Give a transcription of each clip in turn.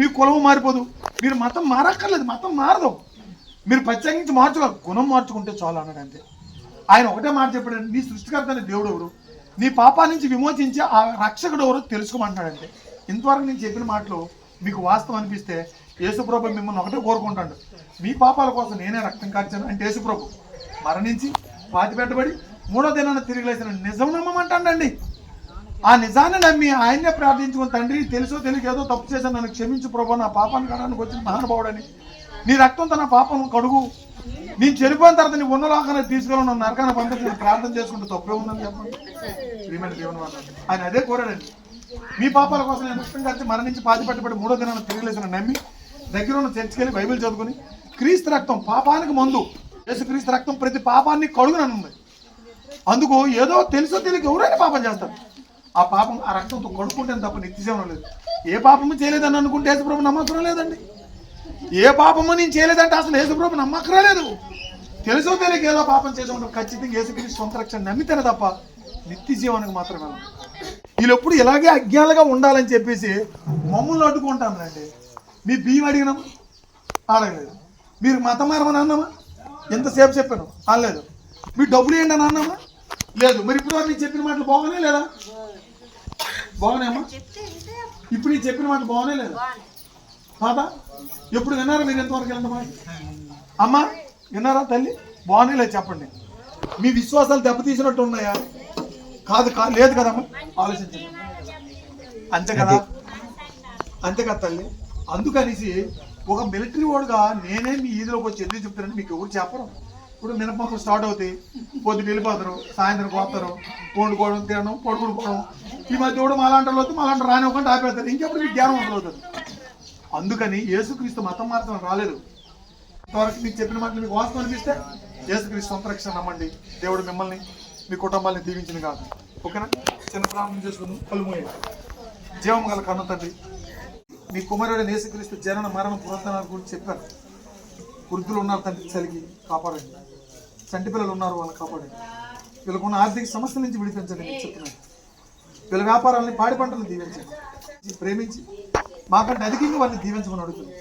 మీ కులము మారిపోదు. మీరు మతం మారక్కర్లేదు మతం మారదు. మీరు ప్రత్యేకించి మార్చుకోవాలి గుణం మార్చుకుంటే చాలు అన్నాడు అంతే. ఆయన ఒకటే మాట చెప్పాడు నీ సృష్టికర్త అనే దేవుడు ఎవరు? నీ పాపా నుంచి విమోచించి ఆ రక్షకుడు ఎవరు అంతే. ఇంతవరకు నేను చెప్పిన మాటలు మీకు వాస్తవం అనిపిస్తే యేసుప్రభు మిమ్మల్ని ఒకటే కోరుకుంటాడు. మీ పాపాల కోసం నేనే రక్తం కార్చాను అంటే యేసుప్రభు మరణించి పాతి పెట్టబడి మూడో దినాన్ని తిరిగి లేచిన నిజం నమ్మమంటాడండి. ఆ నిజాన్ని నమ్మి ఆయన్నే ప్రార్థించుకుని తండ్రి తెలుసో తెలియక ఏదో తప్పు చేశాను నన్ను క్షమించు ప్రభు నా పాపాన్ని కడడానికి వచ్చిన మహానుభావుడని. నీ రక్తంతో నా పాపం కడుగు. నేను చనిపోయిన తర్వాత నీ ఉన్నలాగానే తీసుకెళ్ళి నన్ను నరకాన్ని పంపించి నేను ప్రార్థన చేసుకుంటే తప్పే ఉందని చెప్పండి. శ్రీమతి దేవుని వాళ్ళు ఆయన అదే కోరాడండి. మీ పాపాల కోసం నేను రక్తం కలిసి మరణించి పాతి పట్టుబడి మూడో దినాన్ని తిరిగి నమ్మి దగ్గర ఉన్న చర్చికెళ్ళి బైబిల్ చదువుకుని క్రీస్తు రక్తం పాపానికి మందు. యేసు క్రీస్తు రక్తం ప్రతి పాపాన్ని కడుగుననుంది. అందుకు ఏదో తెలుసో తెలియక ఎవరైనా పాపం చేస్తారు. ఆ పాపం ఆ రక్తంతో కొడుకుంటే తప్ప నిత్యజీవనం లేదు. ఏ పాపము చేయలేదని అనుకుంటే యేసుప్రభు నమ్మకం లేదండి. ఏ పాపము నేను చేయలేదంటే అసలు యేసుప్రభు నమ్మకం లేదు. తెలుసో తెలియక ఏదో పాపం చేసాము ఖచ్చితంగా యేసుక్రీస్తు సొంత రక్షణ నమ్మితేనే తప్ప నిత్య జీవనానికి మాత్రమే వీళ్ళు ఎప్పుడు ఇలాగే అజ్ఞాలుగా ఉండాలని చెప్పేసి మమ్మల్ని అడ్డుకుంటానండి మీ బియ్యం అడిగినామా? అడగలేదు. మీరు మతమారమని అన్నామా? ఎంతసేపు చెప్పాను? అనలేదు. మీ డబ్బులు ఏంటి అని అన్నామా? లేదు. మరి ఇప్పుడు వరకు నేను చెప్పిన మాటలు బాగానే లేదా? బాగున్నాయమ్మా? ఇప్పుడు నేను చెప్పిన మాటలు బాగానే లేదా? తాత ఎప్పుడు విన్నారా మీరు ఎంతవరకు వెళ్ళండి మాట? అమ్మా విన్నారా తల్లి? బాగానే లేదు చెప్పండి. మీ విశ్వాసాలు దెబ్బతీసినట్టు ఉన్నాయా? కాదు కాదు లేదు కదమ్మా. ఆలోచించండి. అంతే కదా? అంతే కదా తల్లి? అందుకనేసి ఒక మిలిటరీ వాడుగా నేనే మీ ఈదిలోకి వచ్చి ఎందుకు చెప్తానని మీకు ఎవరు చెప్పరు. ఇప్పుడు మినపమ్మలు స్టార్ట్ అవుతాయి పొద్దున వెళ్ళిపోతారు సాయంత్రం పోతారు వండుకోవడం తినడం పడుకుని పోవడం. ఈ మధ్య కూడా మాలాంటి వాళ్ళు మాలాంటి రానివ్వకుండా ఆపేస్తారు. ఇంకెప్పుడు మీకు జ్ఞానం మొదలవుతుంది అందుకని యేసుక్రీస్తు మతం మార్చడం రాలేదు. ఇంతవరకు మీకు చెప్పిన మాటలు మీకు వాస్తవం అనిపిస్తే యేసుక్రీస్తు సొంత రక్షణ నమ్మండి. దేవుడు మిమ్మల్ని మీ కుటుంబాన్ని దీవించిన కాదు ఓకేనా? చిన్న ప్రారంభం చేసుకుందాం. కళ్ళు జీవం గల కన్ను తండ్రి మీ కుమారుడు యేసుక్రీస్తు జనన మరణ పునరుద్ధరణ గురించి చెప్పారు. వృద్ధులు ఉన్నారు తండ్రి చలికి కాపాడండి. చంటి పిల్లలు ఉన్నారు వాళ్ళని కాపాడండి. వీళ్ళకున్న ఆర్థిక సమస్యల నుంచి విడిపించండి మీకు చెప్తున్నాను. వీళ్ళ వ్యాపారాలని పాడి పంటలను దీవించండి. ప్రేమించి మాకంటే అధికంగా వాళ్ళని దీవించమని అడుగుతుంది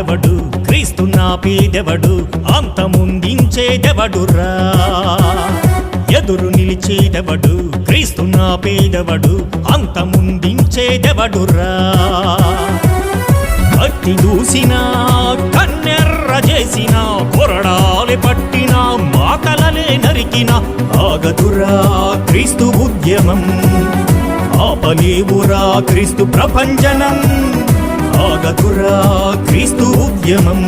నిలిచేదెవడు క్రీస్తు నా పేదెవడు అంతముందించేదెవడురా ఎదురు నిలిచేదెవడు? క్రీస్తు నా పేదెవడు అంతముందించేదెవడురా భక్తి దూసిన కన్నెర్ర చేసిన కొరడాలి పట్టిన మాటలనే నరికిన ఆగదురా క్రీస్తు ఉద్యమం. ఆపలేవురా క్రీస్తు ప్రపంచనం. ఆగదురా క్రీస్తు ఉద్యమం.